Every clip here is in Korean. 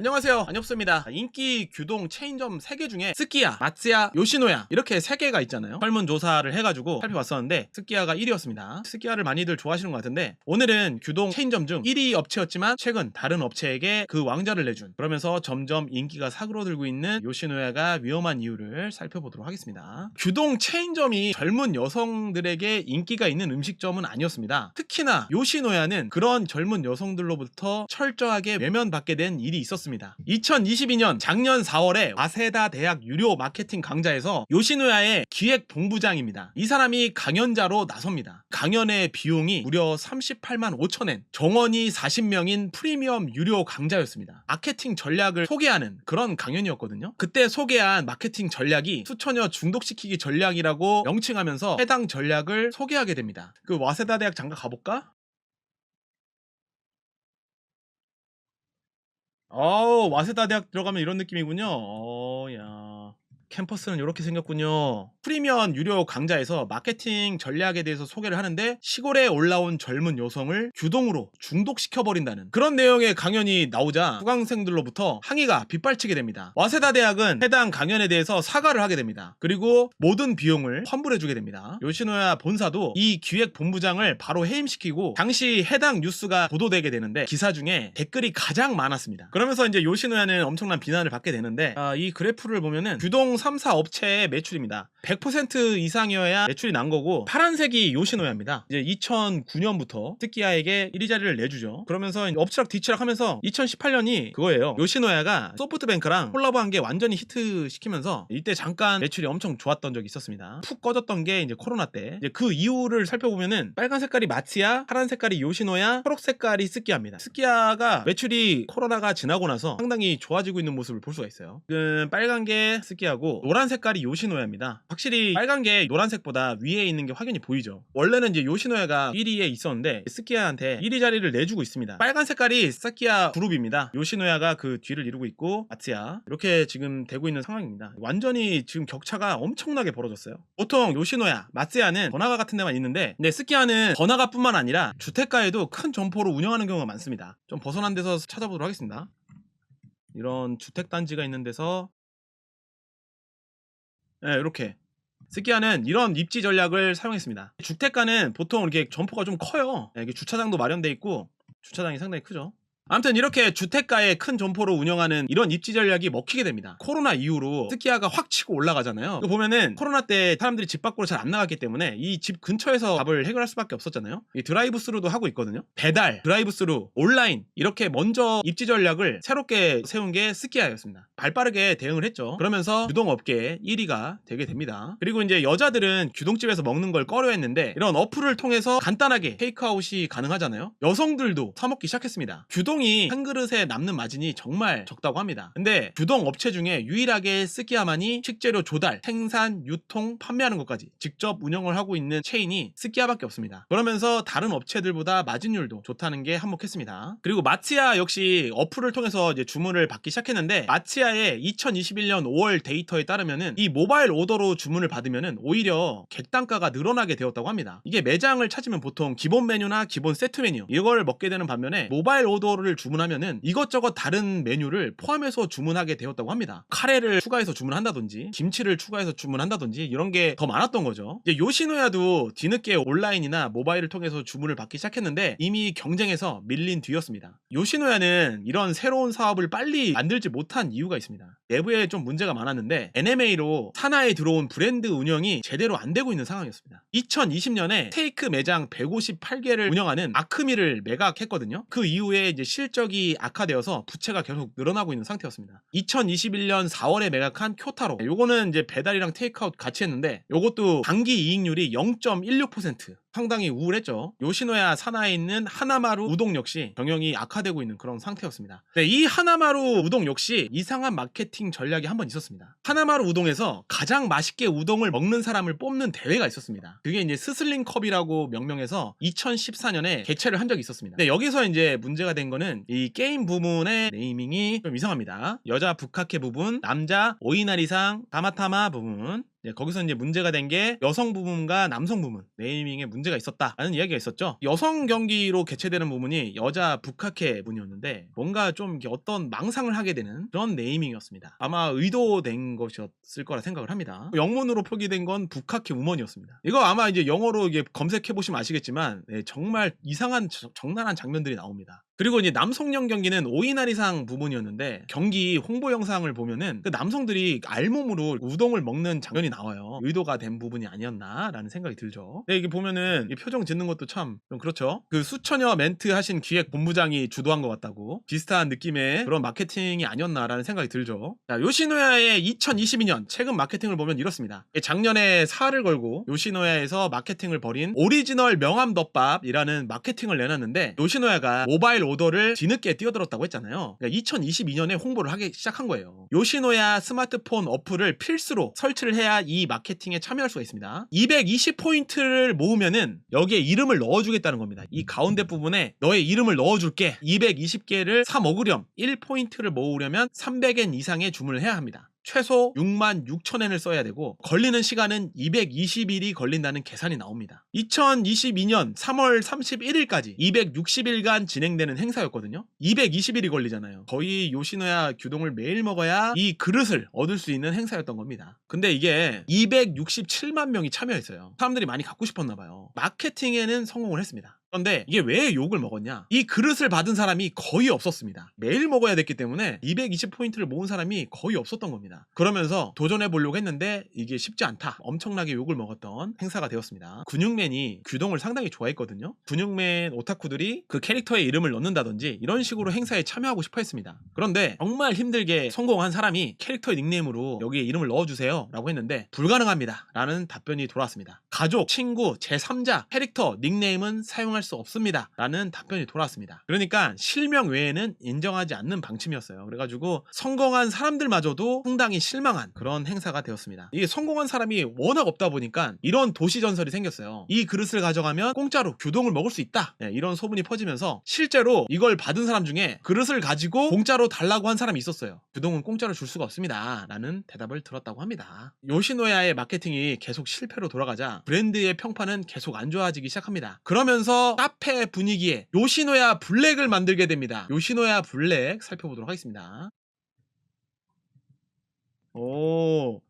안녕하세요. 안엽수입니다 인기 규동 체인점 3개 중에 스키야, 마츠야, 요시노야 이렇게 3개가 있잖아요. 설문조사를 해가지고 살펴봤었는데 스키야가 1위였습니다. 스키야를 많이들 좋아하시는 것 같은데 오늘은 규동 체인점 중 1위 업체였지만 최근 다른 업체에게 그 왕좌를 내준 그러면서 점점 인기가 사그러들고 있는 요시노야가 위험한 이유를 살펴보도록 하겠습니다. 규동 체인점이 젊은 여성들에게 인기가 있는 음식점은 아니었습니다. 특히나 요시노야는 그런 젊은 여성들로부터 철저하게 외면받게 된 일이 있었습니다. 2022년 작년 4월에 와세다 대학 유료 마케팅 강좌에서 요시노야의 기획 본부장입니다. 이 사람이 강연자로 나섭니다. 강연의 비용이 무려 38만 5천엔, 정원이 40명인 프리미엄 유료 강좌였습니다. 마케팅 전략을 소개하는 그런 강연이었거든요. 그때 소개한 마케팅 전략이 수천여 중독시키기 전략이라고 명칭하면서 해당 전략을 소개하게 됩니다. 그 와세다 대학 잠깐 가볼까? 어, 와세다 대학 들어가면 이런 느낌이군요. 어, 야. 캠퍼스는 이렇게 생겼군요. 프리미엄 유료 강좌에서 마케팅 전략에 대해서 소개를 하는데 시골에 올라온 젊은 여성을 규동으로 중독시켜버린다는 그런 내용의 강연이 나오자 수강생들로부터 항의가 빗발치게 됩니다. 와세다 대학은 해당 강연에 대해서 사과를 하게 됩니다. 그리고 모든 비용을 환불해주게 됩니다. 요시노야 본사도 이 기획 본부장을 바로 해임시키고 당시 해당 뉴스가 보도되게 되는데 기사 중에 댓글이 가장 많았습니다. 그러면서 이제 요시노야는 엄청난 비난을 받게 되는데 아, 이 그래프를 보면은 규동 3사 업체의 매출입니다. 100% 이상이어야 매출이 난 거고 파란색이 요시노야입니다. 이제 2009년부터 스키야에게 1위 자리를 내주죠. 그러면서 엎치락 뒤치락 하면서 2018년이 그거예요. 요시노야가 소프트뱅크랑 콜라보한 게 완전히 히트 시키면서 이때 잠깐 매출이 엄청 좋았던 적이 있었습니다. 푹 꺼졌던 게 이제 코로나 때. 이제 그 이유를 살펴보면은 빨간 색깔이 마츠야, 파란 색깔이 요시노야, 초록 색깔이 스키야입니다. 스키야가 매출이 코로나가 지나고 나서 상당히 좋아지고 있는 모습을 볼 수가 있어요. 지금 빨간 게 스키야고 노란 색깔이 요시노야입니다. 확실히 빨간 게 노란색보다 위에 있는 게 확연히 보이죠. 원래는 이제 요시노야가 1위에 있었는데 스키야한테 1위 자리를 내주고 있습니다. 빨간 색깔이 스키야 그룹입니다. 요시노야가 그 뒤를 이루고 있고 마츠야 이렇게 지금 되고 있는 상황입니다. 완전히 지금 격차가 엄청나게 벌어졌어요. 보통 요시노야, 마츠야는 번화가 같은 데만 있는데 근데 스키야는 번화가뿐만 아니라 주택가에도 큰 점포를 운영하는 경우가 많습니다. 좀 벗어난 데서 찾아보도록 하겠습니다. 이런 주택단지가 있는 데서 네, 이렇게 스키야는 이런 입지 전략을 사용했습니다. 주택가는 보통 이렇게 점포가 좀 커요. 네, 이게 주차장도 마련돼 있고 주차장이 상당히 크죠. 아무튼 이렇게 주택가에 큰 점포를 운영하는 이런 입지 전략이 먹히게 됩니다. 코로나 이후로 스키야가 확 치고 올라가잖아요. 보면은 코로나 때 사람들이 집 밖으로 잘 안 나갔기 때문에 이 집 근처에서 밥을 해결할 수밖에 없었잖아요. 이 드라이브 스루도 하고 있거든요. 배달, 드라이브 스루, 온라인 이렇게 먼저 입지 전략을 새롭게 세운 게 스키야였습니다. 발빠르게 대응을 했죠. 그러면서 유동업계 1위가 되게 됩니다. 그리고 이제 여자들은 규동집에서 먹는 걸 꺼려했는데 이런 어플을 통해서 간단하게 테이크아웃이 가능하잖아요. 여성들도 사 먹기 시작했습니다. 규동 이 한 그릇에 남는 마진이 정말 적다고 합니다. 근데 규동 업체 중에 유일하게 스키야만이 식재료 조달, 생산, 유통, 판매하는 것까지 직접 운영을 하고 있는 체인이 스키야밖에 없습니다. 그러면서 다른 업체들보다 마진율도 좋다는 게 한몫했습니다. 그리고 마츠야 역시 어플을 통해서 이제 주문을 받기 시작했는데 마츠야의 2021년 5월 데이터에 따르면은 이 모바일 오더로 주문을 받으면은 오히려 객단가가 늘어나게 되었다고 합니다. 이게 매장을 찾으면 보통 기본 메뉴나 기본 세트 메뉴 이걸 먹게 되는 반면에 모바일 오더 를 주문하면은 이것저것 다른 메뉴를 포함해서 주문하게 되었다고 합니다. 카레를 추가해서 주문한다든지 김치를 추가해서 주문한다든지 이런 게 더 많았던 거죠. 이제 요시노야도 뒤늦게 온라인이나 모바일을 통해서 주문을 받기 시작했는데 이미 경쟁에서 밀린 뒤였습니다. 요시노야는 이런 새로운 사업을 빨리 만들지 못한 이유가 있습니다. 내부에 좀 문제가 많았는데 NMA로 산하에 들어온 브랜드 운영이 제대로 안 되고 있는 상황이었습니다. 2020년에 테이크 매장 158개를 운영하는 아크미를 매각했거든요. 그 이후에 이제 실적이 악화되어서 부채가 계속 늘어나고 있는 상태였습니다. 2021년 4월에 매각한 쿄타로 요거는 이제 배달이랑 테이크아웃 같이 했는데 요것도 단기 이익률이 0.16% 상당히 우울했죠. 요시노야 산하에 있는 하나마루 우동 역시 경영이 악화되고 있는 그런 상태였습니다. 네, 이 하나마루 우동 역시 이상한 마케팅 전략이 한 번 있었습니다. 하나마루 우동에서 가장 맛있게 우동을 먹는 사람을 뽑는 대회가 있었습니다. 그게 이제 스슬링컵이라고 명명해서 2014년에 개최를 한 적이 있었습니다. 네, 여기서 이제 문제가 된 거는 이 게임 부문의 네이밍이 좀 이상합니다. 여자 북카케 부분, 남자 오이나리상, 다마타마 부분 예, 거기서 이제 문제가 된 게 여성 부문과 남성 부문 네이밍에 문제가 있었다라는 이야기가 있었죠. 여성 경기로 개최되는 부문이 여자 북학회 문이었는데 뭔가 좀 어떤 망상을 하게 되는 그런 네이밍이었습니다. 아마 의도된 것이었을 거라 생각을 합니다. 영문으로 표기된 건 북학회 우먼이었습니다. 이거 아마 이제 영어로 이게 검색해 보시면 아시겠지만 예, 정말 이상한 저- 적나라한 장면들이 나옵니다. 그리고 이제 남성용 경기는 5인 이상 부분이었는데 경기 홍보 영상을 보면은 그 남성들이 알몸으로 우동을 먹는 장면이 나와요. 의도가 된 부분이 아니었나라는 생각이 들죠. 근데 이게 보면은 이 표정 짓는 것도 참 좀 그렇죠. 그 수천여 멘트 하신 기획 본부장이 주도한 것 같다고 비슷한 느낌의 그런 마케팅이 아니었나라는 생각이 들죠. 자, 요시노야의 2022년 최근 마케팅을 보면 이렇습니다. 작년에 사활을 걸고 요시노야에서 마케팅을 벌인 오리지널 명함 덮밥이라는 마케팅을 내놨는데 요시노야가 모바일 오더를 뒤늦게 뛰어들었다고 했잖아요. 그러니까 2022년에 홍보를 하기 시작한 거예요. 요시노야 스마트폰 어플을 필수로 설치를 해야 이 마케팅에 참여할 수가 있습니다. 220포인트를 모으면은 여기에 이름을 넣어주겠다는 겁니다. 이 가운데 부분에 너의 이름을 넣어줄게. 220개를 사 먹으렴. 1포인트를 모으려면 300엔 이상의 주문을 해야 합니다. 최소 6만 6천엔을 써야 되고 걸리는 시간은 220일이 걸린다는 계산이 나옵니다. 2022년 3월 31일까지 260일간 진행되는 행사였거든요. 220일이 걸리잖아요. 거의 요시노야 규동을 매일 먹어야 이 그릇을 얻을 수 있는 행사였던 겁니다. 근데 이게 267만 명이 참여했어요. 사람들이 많이 갖고 싶었나 봐요. 마케팅에는 성공을 했습니다. 그런데 이게 왜 욕을 먹었냐? 이 그릇을 받은 사람이 거의 없었습니다. 매일 먹어야 됐기 때문에 220포인트를 모은 사람이 거의 없었던 겁니다. 그러면서 도전해 보려고 했는데 이게 쉽지 않다. 엄청나게 욕을 먹었던 행사가 되었습니다. 근육맨이 규동을 상당히 좋아했거든요. 근육맨 오타쿠들이 그 캐릭터의 이름을 넣는다든지 이런 식으로 행사에 참여하고 싶어 했습니다. 그런데 정말 힘들게 성공한 사람이 캐릭터의 닉네임으로 여기에 이름을 넣어주세요 라고 했는데 불가능합니다. 라는 답변이 돌아왔습니다. 가족, 친구, 제3자, 캐릭터, 닉네임은 사용할 수 없습니다. 라는 답변이 돌아왔습니다. 그러니까 실명 외에는 인정하지 않는 방침이었어요. 그래가지고 성공한 사람들마저도 상당히 실망한 그런 행사가 되었습니다. 이게 성공한 사람이 워낙 없다 보니까 이런 도시 전설이 생겼어요. 이 그릇을 가져가면 공짜로 규동을 먹을 수 있다. 네, 이런 소문이 퍼지면서 실제로 이걸 받은 사람 중에 그릇을 가지고 공짜로 달라고 한 사람이 있었어요. 규동은 공짜로 줄 수가 없습니다. 라는 대답을 들었다고 합니다. 요시노야의 마케팅이 계속 실패로 돌아가자 브랜드의 평판은 계속 안 좋아지기 시작합니다. 그러면서 카페 분위기에 요시노야 블랙을 만들게 됩니다. 요시노야 블랙 살펴보도록 하겠습니다. 오.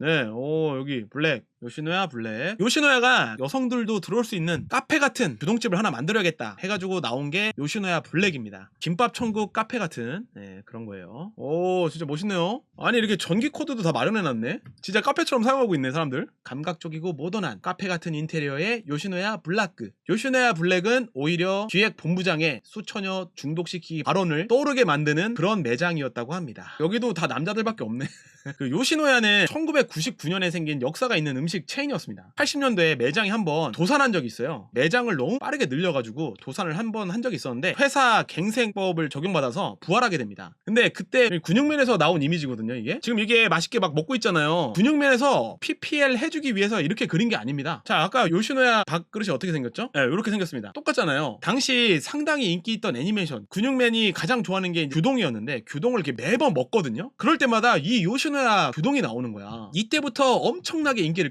네, 오, 여기 블랙. 요시노야 블랙. 요시노야가 여성들도 들어올 수 있는 카페 같은 규동집을 하나 만들어야겠다 해가지고 나온 게 요시노야 블랙입니다. 김밥 천국 카페 같은 네, 그런 거예요. 오, 진짜 멋있네요. 아니 이렇게 전기 코드도 다 마련해놨네. 진짜 카페처럼 사용하고 있네 사람들. 감각적이고 모던한 카페 같은 인테리어의 요시노야 블라크. 요시노야 블랙은 오히려 기획 본부장의 수천여 중독시키기 발언을 떠오르게 만드는 그런 매장이었다고 합니다. 여기도 다 남자들밖에 없네. 그 요시노야는 1999년에 생긴 역사가 있는 음식 체인이었습니다. 80년도에 매장이 한번 도산한 적이 있어요. 매장을 너무 빠르게 늘려가지고 도산을 한 번 한 적이 있었는데 회사 갱생법을 적용받아서 부활하게 됩니다. 근데 그때 근육맨에서 나온 이미지거든요, 이게. 지금 이게 맛있게 막 먹고 있잖아요. 근육맨에서 PPL 해주기 위해서 이렇게 그린 게 아닙니다. 자, 아까 요시노야 밥그릇이 어떻게 생겼죠? 네, 이렇게 생겼습니다. 똑같잖아요. 당시 상당히 인기 있던 애니메이션. 근육맨이 가장 좋아하는 게 규동이었는데 규동을 이렇게 매번 먹거든요. 그럴 때마다 이 요시노야 규동이 나오는 거야. 이때부터 엄청나게 인기를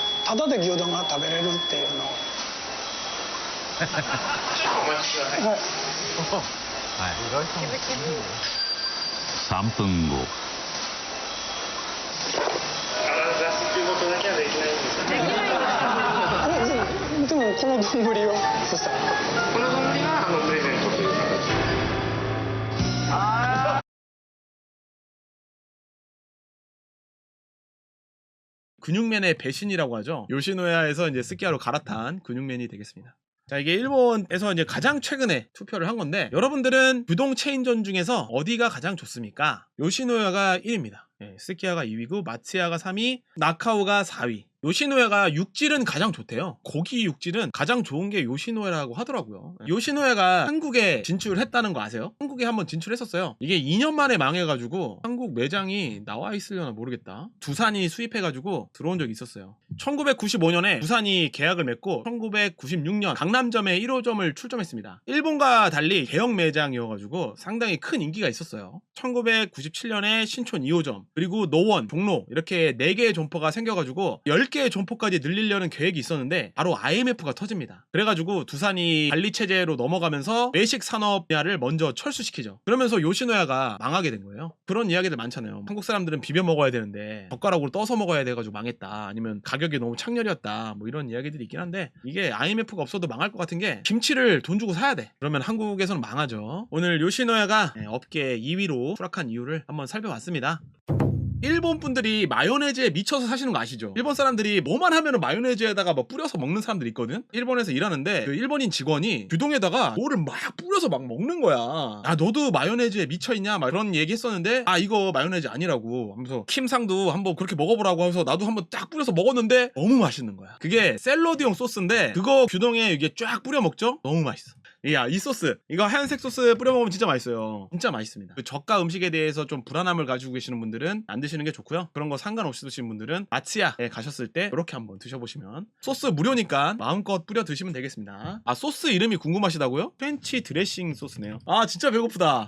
で牛丼が食べれるっていうの。はい、3分後。でもこの丼をそしたらこの丼はあのプレゼント 근육맨의 배신이라고 하죠. 요시노야에서 이제 스키야로 갈아탄 근육맨이 되겠습니다. 자, 이게 일본에서 이제 가장 최근에 투표를 한 건데, 여러분들은 규동 체인전 중에서 어디가 가장 좋습니까? 요시노야가 1위입니다. 예, 스키야가 2위고, 마츠야가 3위, 나카오가 4위. 요시노에가 육질은 가장 좋대요. 고기 육질은 가장 좋은 게 요시노에라고 하더라고요. 요시노에가 한국에 진출했다는 거 아세요? 한국에 한번 진출했었어요. 이게 2년 만에 망해가지고 한국 매장이 나와 있으려나 모르겠다. 두산이 수입해가지고 들어온 적이 있었어요. 1995년에 두산이 계약을 맺고 1996년 강남점에 1호점을 출점했습니다. 일본과 달리 대형 매장이어가지고 상당히 큰 인기가 있었어요. 1997년에 신촌 2호점 그리고 노원, 종로 이렇게 4개의 점포가 생겨가지고 10 개의 점포까지 늘리려는 계획이 있었는데 바로 IMF가 터집니다. 그래가지고 두산이 관리 체제로 넘어가면서 외식 산업 분야를 먼저 철수시키죠. 그러면서 요시노야가 망하게 된 거예요. 그런 이야기들 많잖아요. 한국 사람들은 비벼 먹어야 되는데 젓가락으로 떠서 먹어야 돼가지고 망했다. 아니면 가격이 너무 창렬이었다. 뭐 이런 이야기들이 있긴 한데 이게 IMF가 없어도 망할 것 같은 게 김치를 돈 주고 사야 돼. 그러면 한국에서는 망하죠. 오늘 요시노야가 네, 업계 2위로 추락한 이유를 한번 살펴봤습니다. 일본 분들이 마요네즈에 미쳐서 사시는 거 아시죠? 일본 사람들이 뭐만 하면 마요네즈에다가 뭐 뿌려서 먹는 사람들 있거든? 일본에서 일하는데 그 일본인 직원이 규동에다가 뭐를 막 뿌려서 막 먹는 거야. 야, 너도 마요네즈에 미쳐있냐? 막 그런 얘기 했었는데, 아, 이거 마요네즈 아니라고 하면서 킴상도 한번 그렇게 먹어보라고 하면서 나도 한번 딱 뿌려서 먹었는데 너무 맛있는 거야. 그게 샐러드용 소스인데 그거 규동에 이게 쫙 뿌려 먹죠? 너무 맛있어. 야, 이 소스. 이거 하얀색 소스 뿌려 먹으면 진짜 맛있어요. 진짜 맛있습니다. 그 저가 음식에 대해서 좀 불안함을 가지고 계시는 분들은 안 드시는 게 좋고요. 그런 거 상관없이 드시는 분들은 마츠야에 가셨을 때 이렇게 한번 드셔보시면 소스 무료니까 마음껏 뿌려 드시면 되겠습니다. 아, 소스 이름이 궁금하시다고요? 프렌치 드레싱 소스네요. 아, 진짜 배고프다.